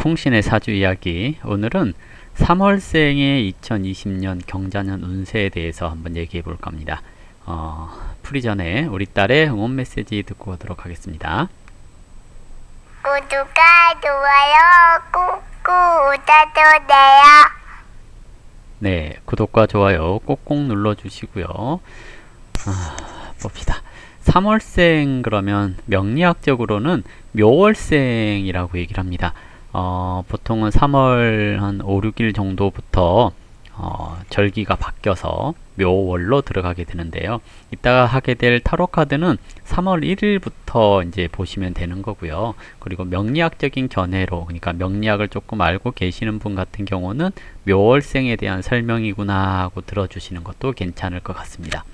풍신의 사주 이야기 오늘은 3월생의 2020년 경자년 운세에 대해서 한번 얘기해 볼까 합니다. 어, 풀이 전에 우리 딸의 응원 메시지 듣고 오도록 하겠습니다. 구독과 좋아요 꾹꾹 눌러주세요. 네, 구독과 좋아요 꼭꼭 눌러주시고요. 아, 봅시다. 3월생 그러면 명리학적으로는 묘월생이라고 얘기를 합니다. 어, 보통은 3월 한 5, 6일 정도부터 어, 절기가 바뀌어서 묘월로 들어가게 되는데요. 이따가 하게 될 타로 카드는 3월 1일부터 이제 보시면 되는 거고요. 그리고 명리학적인 견해로 그러니까 명리학을 조금 알고 계시는 분 같은 경우는 묘월생에 대한 설명이구나 하고 들어주시는 것도 괜찮을 것 같습니다.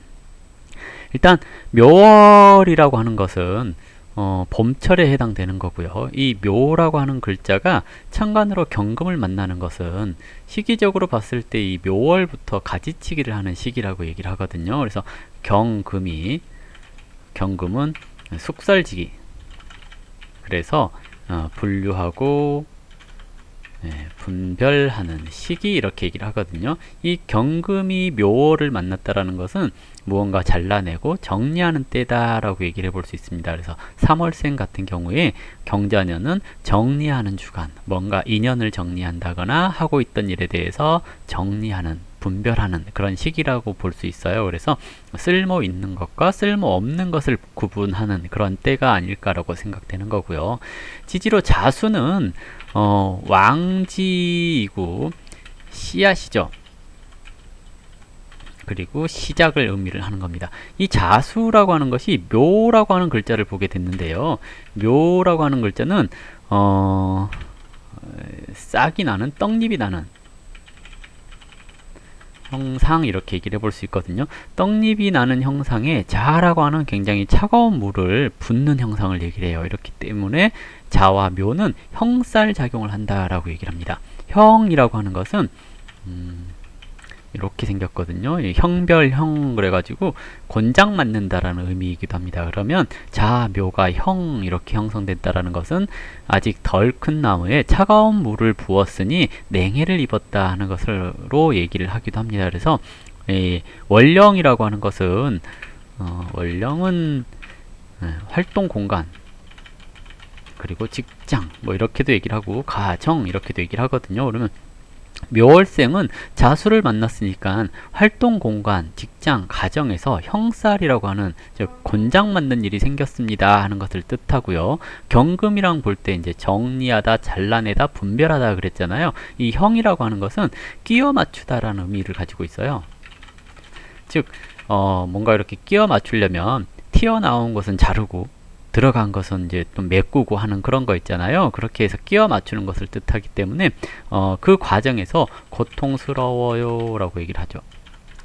일단 묘월이라고 하는 것은 어, 봄철에 해당되는 거고요. 이 묘라고 하는 글자가 천간으로 경금을 만나는 것은 시기적으로 봤을 때 이 묘월부터 가지치기를 하는 시기라고 얘기를 하거든요. 그래서 경금이 경금은 숙설지기 그래서 어, 분류하고 예, 분별하는 시기 이렇게 얘기를 하거든요. 이 경금이 묘월을 만났다라는 것은 무언가 잘라내고 정리하는 때다라고 얘기를 해볼 수 있습니다. 그래서 3월생 같은 경우에 경자년은 정리하는 주간, 뭔가 인연을 정리한다거나 하고 있던 일에 대해서 정리하는 분별하는 그런 시기라고 볼 수 있어요. 그래서 쓸모 있는 것과 쓸모 없는 것을 구분하는 그런 때가 아닐까라고 생각되는 거고요. 지지로 자수는 어, 왕지이고 씨앗이죠. 그리고 시작을 의미를 하는 겁니다. 이 자수라고 하는 것이 묘라고 하는 글자를 보게 됐는데요. 묘라고 하는 글자는 어, 싹이 나는 떡잎이 나는 형상 이렇게 얘기를 해볼 수 있거든요. 떡잎이 나는 형상에 자라고 하는 굉장히 차가운 물을 붓는 형상을 얘기를 해요. 이렇기 때문에 자와 묘는 형살 작용을 한다라고 얘기를 합니다. 형이라고 하는 것은 음, 이렇게 생겼거든요. 형별형 그래가지고 권장 맞는다라는 의미이기도 합니다. 그러면 자, 묘가 형 이렇게 형성됐다라는 것은 아직 덜 큰 나무에 차가운 물을 부었으니 냉해를 입었다 하는 것으로 얘기를 하기도 합니다. 그래서 이 원령이라고 하는 것은 어, 원령은 네, 활동 공간 그리고 직장 뭐 이렇게도 얘기를 하고 가정 이렇게도 얘기를 하거든요. 그러면 묘월생은 자수를 만났으니까 활동 공간, 직장, 가정에서 형살이라고 하는 즉 곤장 맞는 일이 생겼습니다 하는 것을 뜻하고요. 경금이랑 볼 때 이제 정리하다, 잘라내다, 분별하다 그랬잖아요. 이 형이라고 하는 것은 끼워 맞추다라는 의미를 가지고 있어요. 즉 어, 뭔가 이렇게 끼워 맞추려면 튀어나온 것은 자르고 들어간 것은 이제 좀 메꾸고 하는 그런 거 있잖아요. 그렇게 해서 끼워 맞추는 것을 뜻하기 때문에 어, 그 과정에서 고통스러워요 라고 얘기를 하죠.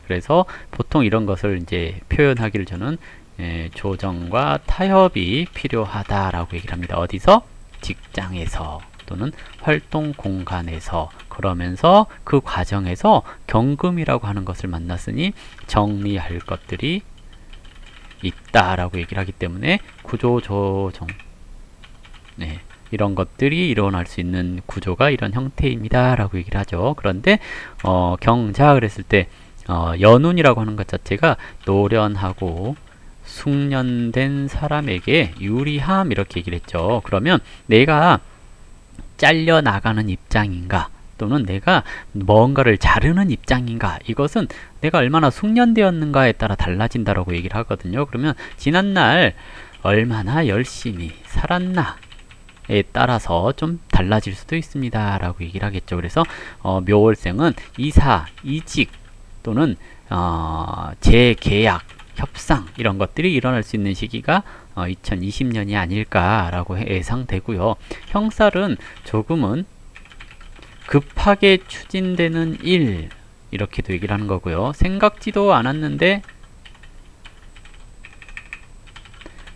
그래서 보통 이런 것을 이제 표현하기를 저는 예, 조정과 타협이 필요하다라고 얘기를 합니다. 어디서? 직장에서 또는 활동 공간에서 그러면서 그 과정에서 경금이라고 하는 것을 만났으니 정리할 것들이 있다라고 얘기를 하기 때문에 구조 조정. 네, 이런 것들이 일어날 수 있는 구조가 이런 형태입니다 라고 얘기를 하죠. 그런데 어, 경자 그랬을 때 어, 연운이라고 하는 것 자체가 노련하고 숙련된 사람에게 유리함 이렇게 얘기를 했죠. 그러면 내가 잘려 나가는 입장인가 또는 내가 뭔가를 자르는 입장인가 이것은 내가 얼마나 숙련되었는가에 따라 달라진다라고 얘기를 하거든요. 그러면 지난날 얼마나 열심히 살았나 에 따라서 좀 달라질 수도 있습니다. 라고 얘기를 하겠죠. 그래서 어, 묘월생은 이사, 이직 또는 어, 재계약, 협상 이런 것들이 일어날 수 있는 시기가 어, 2020년이 아닐까 라고 예상되고요. 형살은 조금은 급하게 추진되는 일 이렇게도 얘기를 하는 거고요. 생각지도 않았는데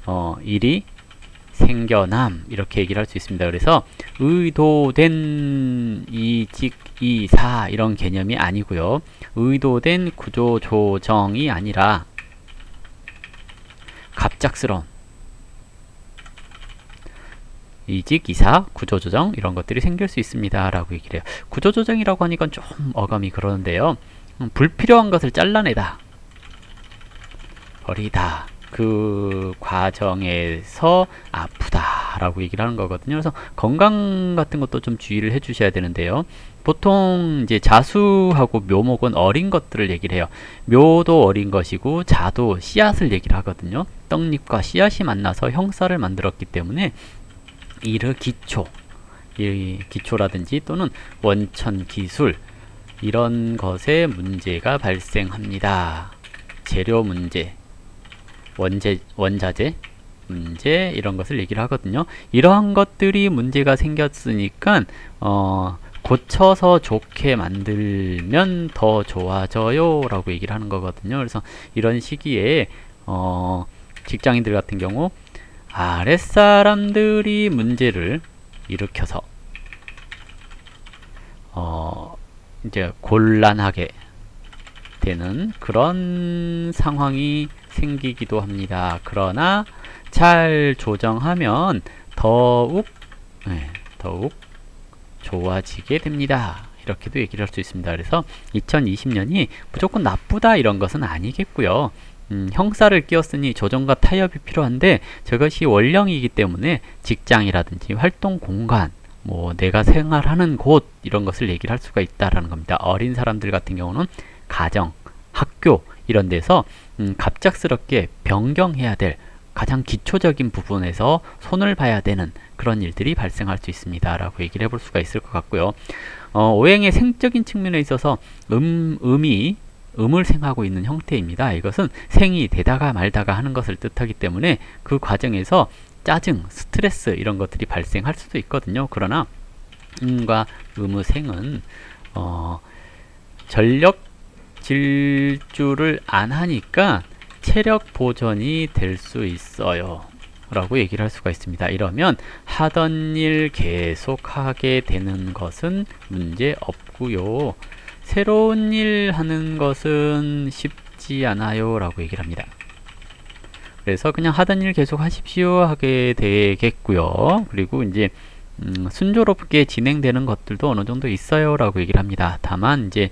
어, 일이 생겨남 이렇게 얘기를 할 수 있습니다. 그래서 의도된 이직 이사 이런 개념이 아니고요. 의도된 구조 조정이 아니라 갑작스러운 이직, 이사, 구조조정 이런 것들이 생길 수 있습니다 라고 얘기를 해요. 구조조정이라고 하니까 좀 어감이 그러는데요. 음, 불필요한 것을 잘라내다, 버리다. 그 과정에서 아프다라고 얘기를 하는 거거든요. 그래서 건강 같은 것도 좀 주의를 해주셔야 되는데요. 보통 이제 자수하고 묘목은 어린 것들을 얘기를 해요. 묘도 어린 것이고 자도 씨앗을 얘기를 하거든요. 떡잎과 씨앗이 만나서 형사를 만들었기 때문에 이르 기초, 이 기초라든지 또는 원천 기술 이런 것에 문제가 발생합니다. 재료 문제, 원재 원자재 문제 이런 것을 얘기를 하거든요. 이러한 것들이 문제가 생겼으니까 어 고쳐서 좋게 만들면 더 좋아져요 라고 얘기를 하는 거거든요. 그래서 이런 시기에 어 직장인들 같은 경우 아랫사람들이 문제를 일으켜서 어 이제 곤란하게 되는 그런 상황이 생기기도 합니다. 그러나 잘 조정하면 더욱 네, 더욱 좋아지게 됩니다. 이렇게도 얘기를 할 수 있습니다. 그래서 2020년이 무조건 나쁘다 이런 것은 아니겠고요. 음, 형사를 끼웠으니 조정과 타협이 필요한데 저것이 원령이기 때문에 직장이라든지 활동 공간 뭐 내가 생활하는 곳 이런 것을 얘기를 할 수가 있다라는 겁니다. 어린 사람들 같은 경우는 가정, 학교 이런 데서 음, 갑작스럽게 변경해야 될 가장 기초적인 부분에서 손을 봐야 되는 그런 일들이 발생할 수 있습니다. 라고 얘기를 해볼 수가 있을 것 같고요. 어, 오행의 생적인 측면에 있어서 음, 음이 음을 생하고 있는 형태입니다. 이것은 생이 되다가 말다가 하는 것을 뜻하기 때문에 그 과정에서 짜증, 스트레스 이런 것들이 발생할 수도 있거든요. 그러나 음과 음의 생은 어, 전력 질주를 안 하니까 체력 보존이 될 수 있어요. 라고 얘기를 할 수가 있습니다. 이러면 하던 일 계속하게 되는 것은 문제 없고요. 새로운 일 하는 것은 쉽지 않아요. 라고 얘기를 합니다. 그래서 그냥 하던 일 계속 하십시오 하게 되겠고요. 그리고 이제 음, 순조롭게 진행되는 것들도 어느 정도 있어요. 라고 얘기를 합니다. 다만 이제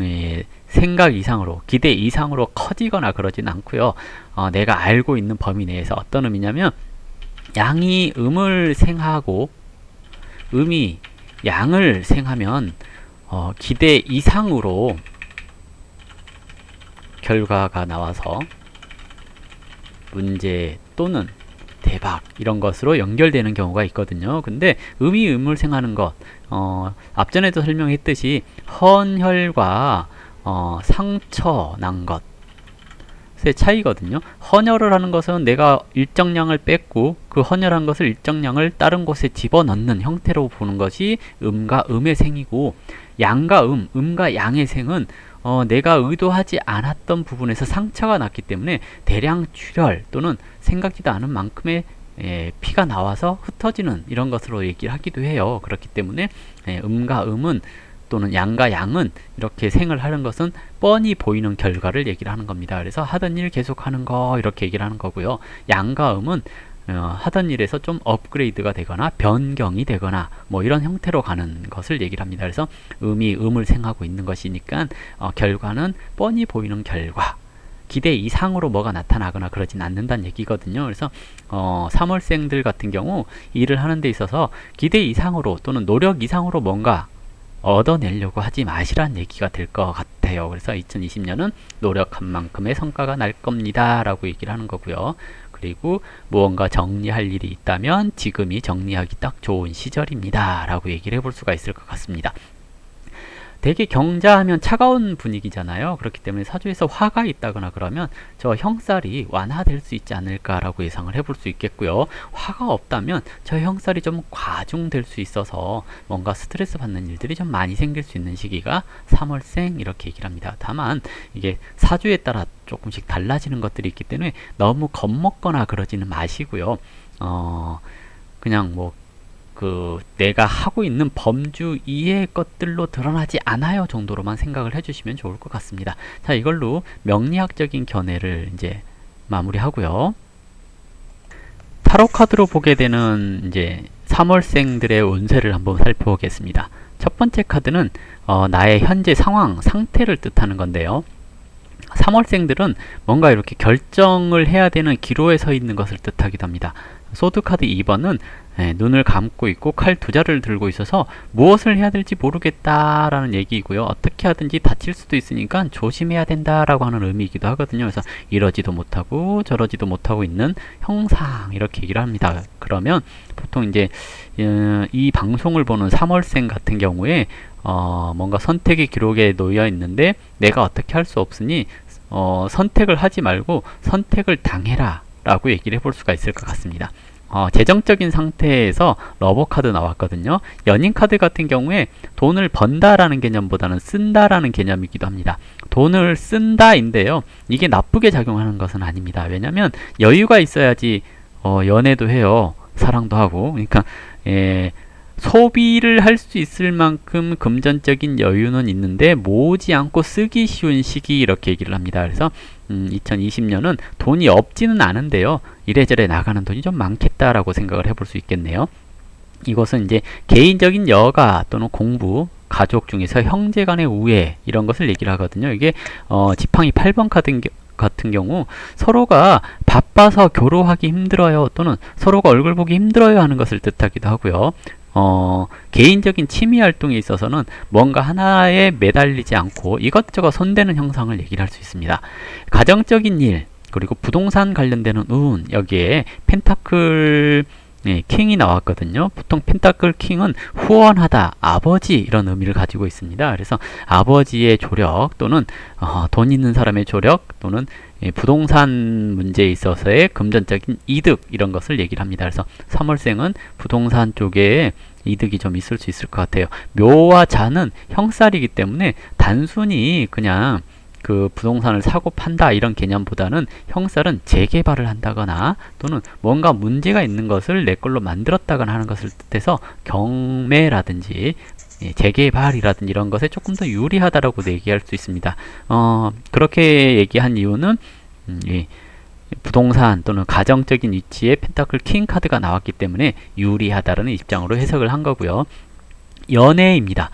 예, 생각 이상으로 기대 이상으로 커지거나 그러진 않고요. 어, 내가 알고 있는 범위 내에서 어떤 의미냐면 양이 음을 생하고 음이 양을 생하면 어, 기대 이상으로 결과가 나와서 문제 또는 대박 이런 것으로 연결되는 경우가 있거든요. 근데 음이 음을 생하는 것 어, 앞전에도 설명했듯이 헌혈과 어, 상처 난 것 의 차이거든요. 헌혈을 하는 것은 내가 일정량을 뺐고 그 헌혈한 것을 일정량을 다른 곳에 집어넣는 형태로 보는 것이 음과 음의 생이고 양과 음, 음과 양의 생은 어, 내가 의도하지 않았던 부분에서 상처가 났기 때문에 대량 출혈 또는 생각지도 않은 만큼의 예, 피가 나와서 흩어지는 이런 것으로 얘기를 하기도 해요. 그렇기 때문에 예, 음과 음은 또는 양과 양은 이렇게 생을 하는 것은 뻔히 보이는 결과를 얘기를 하는 겁니다. 그래서 하던 일 계속하는 거 이렇게 얘기를 하는 거고요. 양과 음은 어, 하던 일에서 좀 업그레이드가 되거나 변경이 되거나 뭐 이런 형태로 가는 것을 얘기를 합니다. 그래서 음이 음을 생하고 있는 것이니까 어, 결과는 뻔히 보이는 결과 기대 이상으로 뭐가 나타나거나 그러진 않는다는 얘기거든요. 그래서 어, 3월생들 같은 경우 일을 하는 데 있어서 기대 이상으로 또는 노력 이상으로 뭔가 얻어내려고 하지 마시란 얘기가 될 것 같아요. 그래서 2020년은 노력한 만큼의 성과가 날 겁니다. 라고 얘기를 하는 거고요. 그리고 무언가 정리할 일이 있다면 지금이 정리하기 딱 좋은 시절입니다. 라고 얘기를 해볼 수가 있을 것 같습니다. 되게 경자하면 차가운 분위기잖아요. 그렇기 때문에 사주에서 화가 있다거나 그러면 저 형살이 완화될 수 있지 않을까라고 예상을 해볼 수 있겠고요. 화가 없다면 저 형살이 좀 과중될 수 있어서 뭔가 스트레스 받는 일들이 좀 많이 생길 수 있는 시기가 3월생 이렇게 얘기를 합니다. 다만 이게 사주에 따라 조금씩 달라지는 것들이 있기 때문에 너무 겁먹거나 그러지는 마시고요. 어, 그냥 뭐 그 내가 하고 있는 범주 이의 것들로 드러나지 않아요 정도로만 생각을 해주시면 좋을 것 같습니다. 자 이걸로 명리학적인 견해를 이제 마무리하고요. 타로 카드로 보게 되는 이제 3월생들의 운세를 한번 살펴보겠습니다. 첫 번째 카드는 어, 나의 현재 상황, 상태를 뜻하는 건데요. 3월생들은 뭔가 이렇게 결정을 해야 되는 기로에 서 있는 것을 뜻하기도 합니다. 소드 카드 2번은 예, 눈을 감고 있고 칼 두 자를 들고 있어서 무엇을 해야 될지 모르겠다라는 얘기이고요. 어떻게 하든지 다칠 수도 있으니까 조심해야 된다라고 하는 의미이기도 하거든요. 그래서 이러지도 못하고 저러지도 못하고 있는 형상 이렇게 얘기를 합니다. 그러면 보통 이제 어, 이 방송을 보는 3월생 같은 경우에 어, 뭔가 선택의 기록에 놓여 있는데 내가 어떻게 할 수 없으니 어, 선택을 하지 말고 선택을 당해라 라고 얘기를 해볼 수가 있을 것 같습니다. 어, 재정적인 상태에서 러버 카드 나왔거든요. 연인 카드 같은 경우에 돈을 번다라는 개념보다는 쓴다라는 개념이기도 합니다. 돈을 쓴다인데요. 이게 나쁘게 작용하는 것은 아닙니다. 왜냐하면 여유가 있어야지 어, 연애도 해요. 사랑도 하고. 그러니까 예, 소비를 할 수 있을 만큼 금전적인 여유는 있는데 모으지 않고 쓰기 쉬운 시기 이렇게 얘기를 합니다. 그래서 음, 2020년은 돈이 없지는 않은데요. 이래저래 나가는 돈이 좀 많겠다라고 생각을 해볼 수 있겠네요. 이것은 이제 개인적인 여가 또는 공부, 가족 중에서 형제 간의 우애 이런 것을 얘기를 하거든요. 이게 어, 지팡이 8번 카드 같은 경우 서로가 바빠서 교로하기 힘들어요 또는 서로가 얼굴 보기 힘들어요 하는 것을 뜻하기도 하고요. 어, 개인적인 취미 활동에 있어서는 뭔가 하나에 매달리지 않고 이것저것 손대는 형상을 얘기를 할 수 있습니다. 가정적인 일, 그리고 부동산 관련되는 운, 여기에 펜타클 네, 킹이 나왔거든요. 보통 펜타클 킹은 후원하다, 아버지 이런 의미를 가지고 있습니다. 그래서 아버지의 조력 또는 어, 돈 있는 사람의 조력 또는 예, 부동산 문제에 있어서의 금전적인 이득 이런 것을 얘기를 합니다. 그래서 3월생은 부동산 쪽에 이득이 좀 있을 수 있을 것 같아요. 묘와 자는 형살이기 때문에 단순히 그냥 그 부동산을 사고 판다 이런 개념보다는 형살은 재개발을 한다거나 또는 뭔가 문제가 있는 것을 내 걸로 만들었다거나 하는 것을 뜻해서 경매라든지 예, 재개발이라든지 이런 것에 조금 더 유리하다라고 얘기할 수 있습니다. 어, 그렇게 얘기한 이유는 음, 예, 부동산 또는 가정적인 위치에 펜타클 킹 카드가 나왔기 때문에 유리하다는 입장으로 해석을 한 거고요. 연애입니다.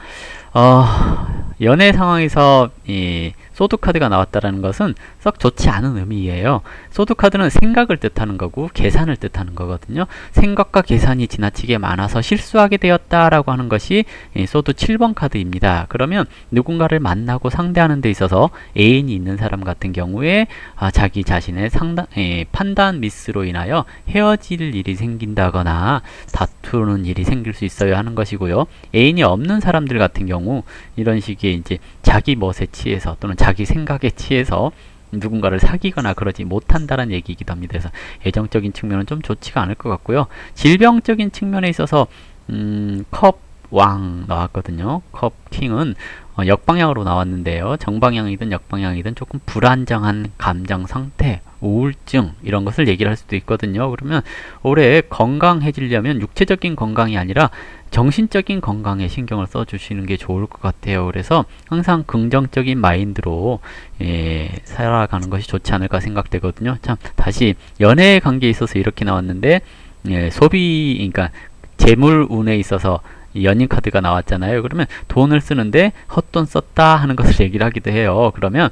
어, 연애 상황에서 이 소드 카드가 나왔다라는 것은 썩 좋지 않은 의미예요. 소드 카드는 생각을 뜻하는 거고 계산을 뜻하는 거거든요. 생각과 계산이 지나치게 많아서 실수하게 되었다라고 하는 것이 이 소드 7번 카드입니다. 그러면 누군가를 만나고 상대하는 데 있어서 애인이 있는 사람 같은 경우에 아, 자기 자신의 상단, 에, 판단 미스로 인하여 헤어질 일이 생긴다거나 다투는 일이 생길 수 있어야 하는 것이고요. 애인이 없는 사람들 같은 경우 이런 식의 이제 자기 멋에 취해서 또는 자기 생각에 취해서 누군가를 사귀거나 그러지 못한다는 얘기이기도 합니다. 그래서 애정적인 측면은 좀 좋지가 않을 것 같고요. 질병적인 측면에 있어서 음, 컵 왕 나왔거든요. 컵 킹은 어, 역방향으로 나왔는데요. 정방향이든 역방향이든 조금 불안정한 감정 상태, 우울증 이런 것을 얘기를 할 수도 있거든요. 그러면 올해 건강해지려면 육체적인 건강이 아니라 정신적인 건강에 신경을 써 주시는 게 좋을 것 같아요. 그래서 항상 긍정적인 마인드로 예, 살아가는 것이 좋지 않을까 생각되거든요. 참 다시 연애 관계에 있어서 이렇게 나왔는데 예, 소비, 그러니까 재물 운에 있어서 연인 카드가 나왔잖아요. 그러면 돈을 쓰는데 헛돈 썼다 하는 것을 얘기를 하기도 해요. 그러면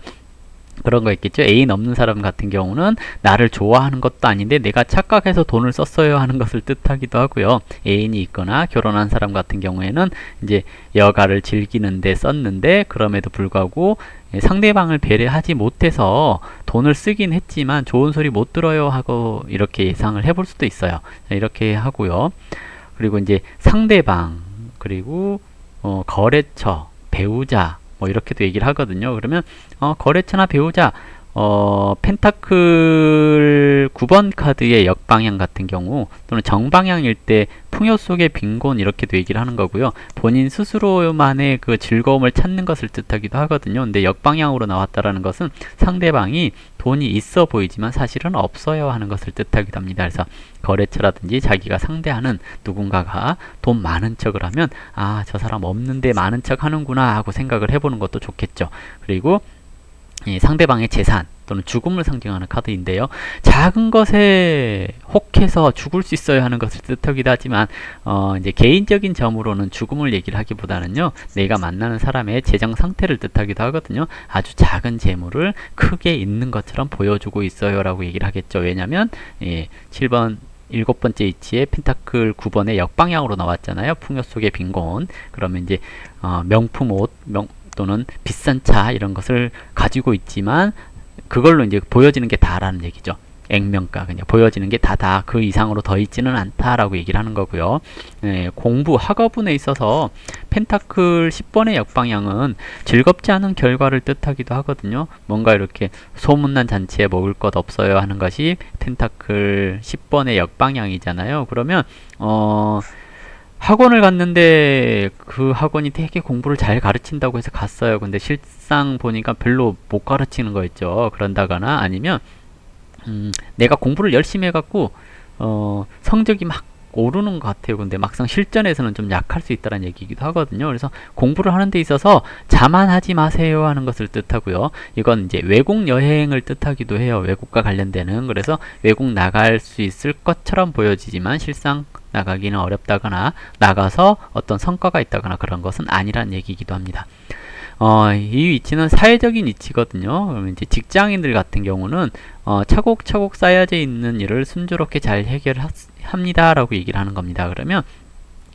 그런 거 있겠죠. 애인 없는 사람 같은 경우는 나를 좋아하는 것도 아닌데 내가 착각해서 돈을 썼어요 하는 것을 뜻하기도 하고요. 애인이 있거나 결혼한 사람 같은 경우에는 이제 여가를 즐기는데 썼는데 그럼에도 불구하고 예, 상대방을 배려하지 못해서 돈을 쓰긴 했지만 좋은 소리 못 들어요 하고 이렇게 예상을 해볼 수도 있어요. 이렇게 하고요. 그리고 이제 상대방 그리고 어, 거래처 배우자 뭐 이렇게도 얘기를 하거든요. 그러면 어, 거래처나 배우자 어, 펜타클 9번 카드의 역방향 같은 경우 또는 정방향일 때 풍요 속의 빈곤 이렇게도 얘기를 하는 거고요. 본인 스스로만의 그 즐거움을 찾는 것을 뜻하기도 하거든요. 근데 역방향으로 나왔다라는 것은 상대방이 돈이 있어 보이지만 사실은 없어요 하는 것을 뜻하기도 합니다. 그래서 거래처라든지 자기가 상대하는 누군가가 돈 많은 척을 하면 아, 저 사람 없는데 많은 척 하는구나 하고 생각을 해보는 것도 좋겠죠. 그리고 이 상대방의 재산, 또는 죽음을 상징하는 카드인데요. 작은 것에 혹해서 죽을 수 있어요 하는 것을 뜻하기도 하지만 어, 이제 개인적인 점으로는 죽음을 얘기를 하기보다는요. 내가 만나는 사람의 재정 상태를 뜻하기도 하거든요. 아주 작은 재물을 크게 있는 것처럼 보여주고 있어요 라고 얘기를 하겠죠. 왜냐하면 예, 7번 일곱 번째 위치에 펜타클 9번의 역방향으로 나왔잖아요. 풍요 속의 빈곤. 그러면 이제 어, 명품 옷, 명, 또는 비싼 차 이런 것을 가지고 있지만 그걸로 이제 보여지는 게 다라는 얘기죠. 액면가 그냥 보여지는 게 다다 그 이상으로 더 있지는 않다라고 얘기를 하는 거고요. 예, 공부 학업운에 있어서 펜타클 10번의 역방향은 즐겁지 않은 결과를 뜻하기도 하거든요. 뭔가 이렇게 소문난 잔치에 먹을 것 없어요 하는 것이 펜타클 10번의 역방향이잖아요. 그러면 어 학원을 갔는데 그 학원이 되게 공부를 잘 가르친다고 해서 갔어요. 근데 실상 보니까 별로 못 가르치는 거 있죠. 그런다거나 아니면 음, 내가 공부를 열심히 해갖고 어, 성적이 막 오르는 것 같아요. 근데 막상 실전에서는 좀 약할 수 있다는 얘기이기도 하거든요. 그래서 공부를 하는 데 있어서 자만하지 마세요 하는 것을 뜻하고요. 이건 이제 외국 여행을 뜻하기도 해요. 외국과 관련되는. 그래서 외국 나갈 수 있을 것처럼 보여지지만 실상 나가기는 어렵다거나 나가서 어떤 성과가 있다거나 그런 것은 아니란 얘기이기도 합니다. 어, 이 위치는 사회적인 위치거든요. 그러면 이제 직장인들 같은 경우는 어, 차곡차곡 쌓여져 있는 일을 순조롭게 잘 해결합니다라고 얘기를 하는 겁니다. 그러면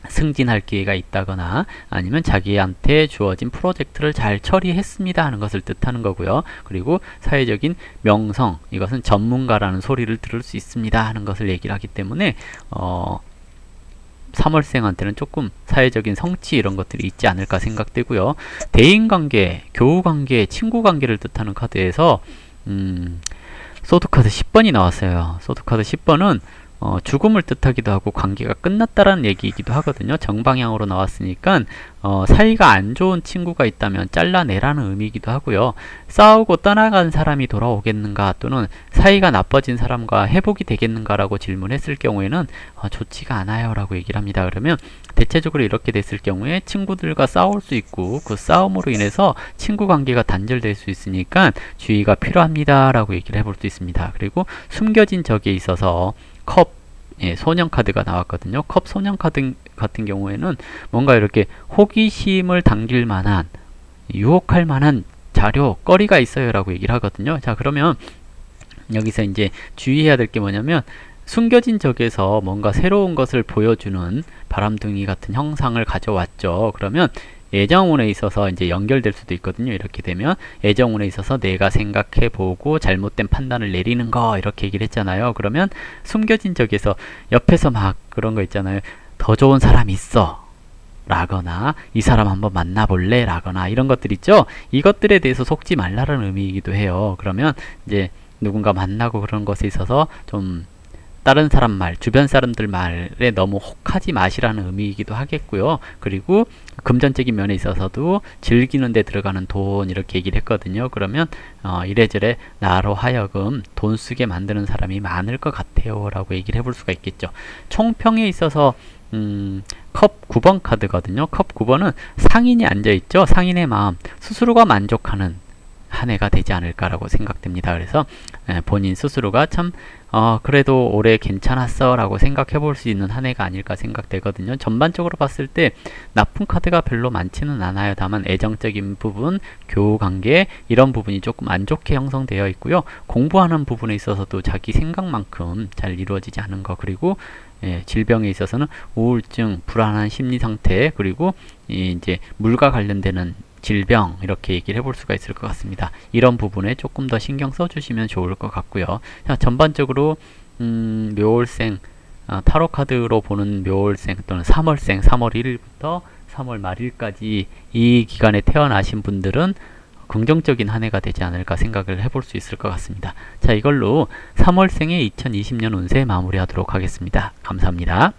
승진할 기회가 있다거나 아니면 자기한테 주어진 프로젝트를 잘 처리했습니다 하는 것을 뜻하는 거고요. 그리고 사회적인 명성 이것은 전문가라는 소리를 들을 수 있습니다 하는 것을 얘기를 하기 때문에 어, 3월생한테는 조금 사회적인 성취 이런 것들이 있지 않을까 생각되고요. 대인관계, 교우관계, 친구관계를 뜻하는 카드에서 음, 소드카드 10번이 나왔어요. 소드카드 10번은 어, 죽음을 뜻하기도 하고 관계가 끝났다라는 얘기이기도 하거든요. 정방향으로 나왔으니까 어, 사이가 안 좋은 친구가 있다면 잘라내라는 의미이기도 하고요. 싸우고 떠나간 사람이 돌아오겠는가 또는 사이가 나빠진 사람과 회복이 되겠는가라고 질문했을 경우에는 어, 좋지가 않아요라고 얘기를 합니다. 그러면 대체적으로 이렇게 됐을 경우에 친구들과 싸울 수 있고 그 싸움으로 인해서 친구 관계가 단절될 수 있으니까 주의가 필요합니다라고 얘기를 해볼 수 있습니다. 그리고 숨겨진 적에 있어서 컵 예, 소년 카드가 나왔거든요. 컵 소년 카드 같은 경우에는 뭔가 이렇게 호기심을 당길 만한 유혹할 만한 자료, 거리가 있어요라고 얘기를 하거든요. 자, 그러면 여기서 이제 주의해야 될 게 뭐냐면 숨겨진 적에서 뭔가 새로운 것을 보여주는 바람둥이 같은 형상을 가져왔죠. 그러면 예정운에 있어서 이제 연결될 수도 있거든요. 이렇게 되면 예정운에 있어서 내가 생각해 보고 잘못된 판단을 내리는 거 이렇게 얘기를 했잖아요. 그러면 숨겨진 적에서 옆에서 막 그런 거 있잖아요. 더 좋은 사람 있어. 라거나 이 사람 한번 만나볼래 라거나 이런 것들 있죠 이것들에 대해서 속지 말라는 의미이기도 해요 그러면 이제 누군가 만나고 그런 것에 있어서 좀 다른 사람 말, 주변 사람들 말에 너무 혹하지 마시라는 의미이기도 하겠고요. 그리고 금전적인 면에 있어서도 즐기는 데 들어가는 돈 이렇게 얘기를 했거든요. 그러면 어, 이래저래 나로 하여금 돈 쓰게 만드는 사람이 많을 것 같아요. 라고 얘기를 해볼 수가 있겠죠. 총평에 있어서 음, 컵 9번 카드거든요. 컵 9번은 상인이 앉아있죠. 상인의 마음, 스스로가 만족하는 한 해가 되지 않을까라고 생각됩니다. 그래서 본인 스스로가 참 어, 그래도 올해 괜찮았어 라고 생각해 볼 수 있는 한 해가 아닐까 생각되거든요. 전반적으로 봤을 때 나쁜 카드가 별로 많지는 않아요. 다만 애정적인 부분, 교우관계 이런 부분이 조금 안 좋게 형성되어 있고요. 공부하는 부분에 있어서도 자기 생각만큼 잘 이루어지지 않은 거 그리고 예, 질병에 있어서는 우울증, 불안한 심리 상태 그리고 이제 물과 관련되는 질병 이렇게 얘기를 해볼 수가 있을 것 같습니다. 이런 부분에 조금 더 신경 써주시면 좋을 것 같고요. 자, 전반적으로 음, 묘월생 어, 타로 카드로 보는 묘월생 또는 3월생 3월 1일부터 3월 말일까지 이 기간에 태어나신 분들은 긍정적인 한 해가 되지 않을까 생각을 해볼 수 있을 것 같습니다. 자 이걸로 3월생의 2020년 운세 마무리하도록 하겠습니다. 감사합니다.